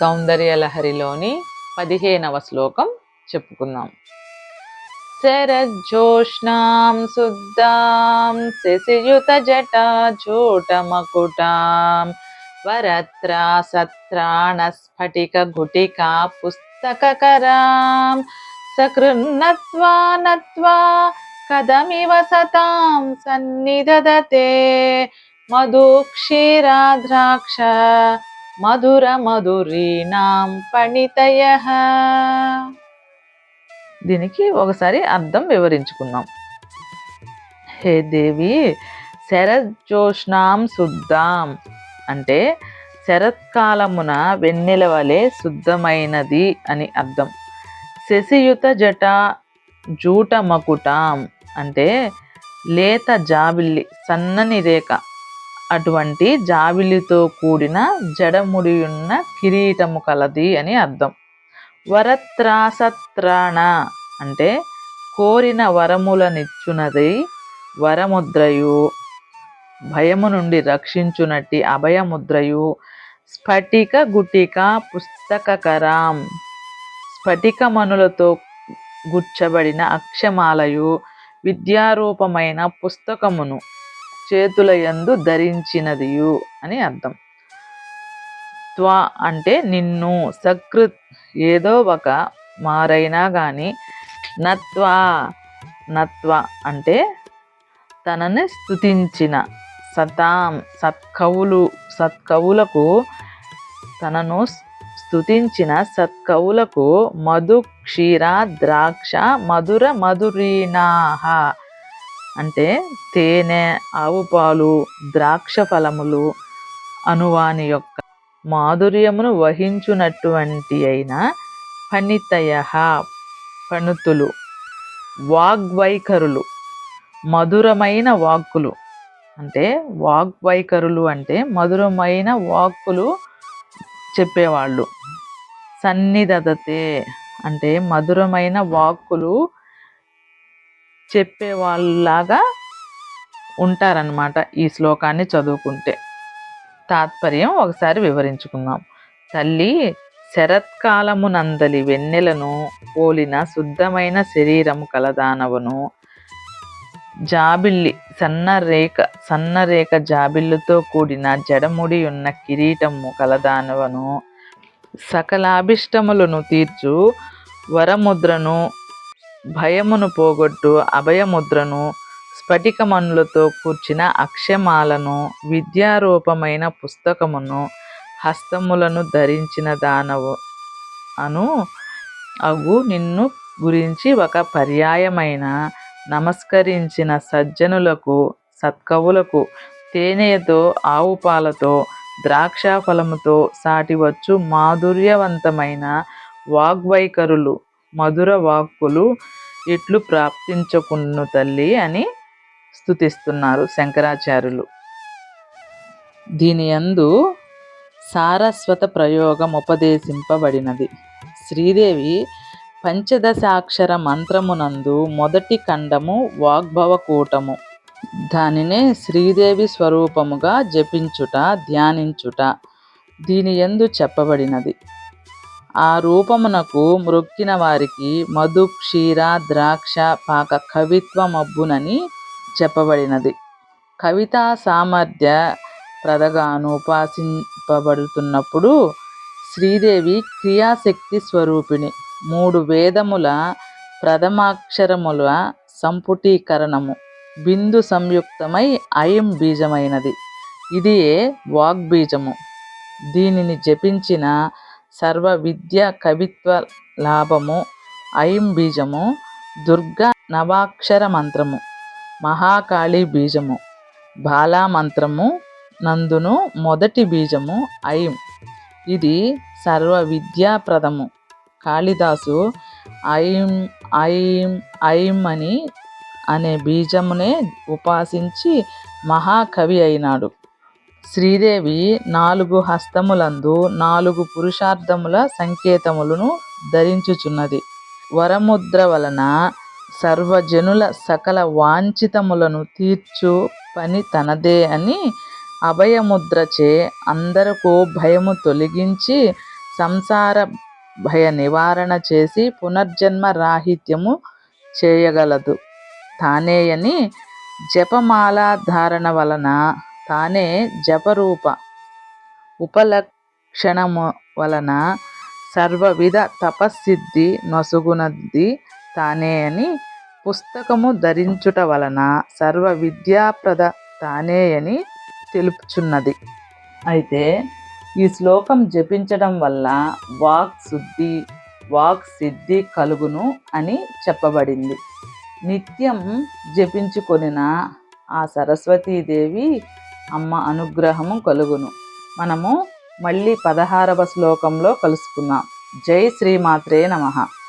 సౌందర్యలహరిలోని పదిహేనవ శ్లోకం చెప్పుకుందాం శరజ్జోష్ణాం శుద్ధాం శిశియుత జటాజూటమకుటాం వరత్రా సత్రాణ స్ఫటిక గుటికా పుస్తకరాం సకృన్నత్వా నత్వా కదమివ సతాం సన్నిదదతే మధు క్షీరాద్రాక్ష మధుర మధురీణాం పణితయ. దీనికి ఒకసారి అర్థం వివరించుకుందాం. హే దేవి శరజ్జోష్ణాం శుద్ధాం. అంటే శరత్కాలమున వెన్నెల వలె శుద్ధమైనది అని అర్థం. శశియుత జట జూట మకుటాం అంటే లేత జాబిల్లి సన్నని రేఖ. అటువంటి జాబిలితో కూడిన జడముడియున్న కిరీటము కలది అని అర్థం. వరత్రాసత్రాణ అంటే కోరిన వరములనిచ్చునది వరముద్రయు. భయము నుండి రక్షించునట్టి అభయముద్రయు. స్ఫటిక గుటిక పుస్తకకరాం. స్ఫటికమనులతో గుచ్చబడిన అక్షమాలయు విద్యారూపమైన పుస్తకమును. చేతుల యందు ధరించినదియు అని అర్థం. త్వ అంటే నిన్ను సకృత్ ఏదో ఒక మారైనా కానీ నత్వా నత్వ అంటే తనని స్థుతించిన సతాం సత్కవులు సత్కవులకు తనను స్తుతించిన సత్కవులకు మధు క్షీర ద్రాక్ష మధుర మధురీణాహ అంటే తేనె ఆవు పాలు ద్రాక్ష ఫలములు అనువాని యొక్క మాధుర్యమును వహించునటువంటి అయిన పనితయ పణుతులు వాగ్వైఖరులు మధురమైన వాక్కులు. అంటే వాగ్వైఖరులు అంటే మధురమైన వాక్కులు చెప్పేవాళ్ళు. సన్నిధతతే అంటే మధురమైన వాక్కులు చెప్పే వాళ్ళలాగా ఉంటారనమాట ఈ శ్లోకాన్ని చదువుకుంటే. తాత్పర్యం ఒకసారి వివరించుకుందాం. తల్లి శరత్కాలమునందలి వెన్నెలను పోలిన శుద్ధమైన శరీరము కలదానవను. జాబిల్లి సన్నరేఖ సన్నరేఖ జాబిల్లుతో కూడిన జడముడి ఉన్న కిరీటము కలదానవను. సకలాభిష్టములను తీర్చు వరముద్రను భయమును పోగొట్టు అభయముద్రను స్ఫటికమణులతో కూర్చిన అక్షమాలను విద్యారూపమైన పుస్తకమును హస్తములను ధరించిన దానవు అను అగు నిన్ను గురించి ఒక పర్యాయమైన నమస్కరించిన సజ్జనులకు సత్కవులకు తేనెతో ఆవు పాలతో ద్రాక్ష ఫలముతో సాటివచ్చు మాధుర్యవంతమైన వాగ్వైఖరులు మధుర వాక్కులు ఇట్లు ప్రాప్తించకున్ను తల్లి అని స్థుతిస్తున్నారు శంకరాచార్యులు. దీని యందు సారస్వత ప్రయోగం ఉపదేశింపబడినది. శ్రీదేవి పంచదశాక్షర మంత్రమునందు మొదటి ఖండము వాగ్భవకూటము దానినే శ్రీదేవి స్వరూపముగా జపించుట ధ్యానించుట దీని ఎందు చెప్పబడినది. ఆ రూపమునకు మ్రొక్కిన వారికి మధు క్షీర ద్రాక్ష పాక కవిత్వమబ్బునని చెప్పబడినది. కవితా సామర్థ్య ప్రదగాను ఉపాసింపబడుతున్నప్పుడు శ్రీదేవి క్రియాశక్తి స్వరూపిణి. మూడు వేదముల ప్రథమాక్షరముల సంపుటీకరణము. బిందు సంయుక్తమై అయం బీజమైనది. ఇది వాగ్బీజము. దీనిని జపించిన సర్వ విద్య కవిత్వ లాభము ఐం బీజము దుర్గా నవాక్షర మంత్రము మహాకాళి బీజము బాలా మంత్రము నందును మొదటి బీజము ఐం. ఇది సర్వ విద్యాప్రదము కాళిదాసు ఐం ఐం ఐం అని అనే బీజమునే ఉపాసించి మహాకవి అయినాడు. శ్రీదేవి నాలుగు హస్తములందు నాలుగు పురుషార్థముల సంకేతములను ధరించుచున్నది. వరముద్ర వలన సర్వజనుల సకల వాంఛితములను తీర్చు పని తనదే అని అభయముద్రచే అందరకు భయము తొలగించి సంసార భయ నివారణ చేసి పునర్జన్మ రాహిత్యము చేయగలదు. తానేయని జపమాల ధారణ వలన తానే జపరూప ఉపలక్షణము వలన సర్వవిధ తపస్సిద్ధి నొసగునది తానే అని పుస్తకము ధరించుట వలన సర్వ విద్యాప్రద తానే అని తెలుపుచున్నది. అయితే ఈ శ్లోకం జపించడం వల్ల వాక్ శుద్ధి వాక్ సిద్ధి కలుగును అని చెప్పబడింది. నిత్యం జపించుకొనిన ఆ సరస్వతీదేవి అమ్మ అనుగ్రహము కలుగును. మనము మళ్ళీ పదహారవ శ్లోకంలో కలుసుకుందాం. జై శ్రీమాత్రే నమః.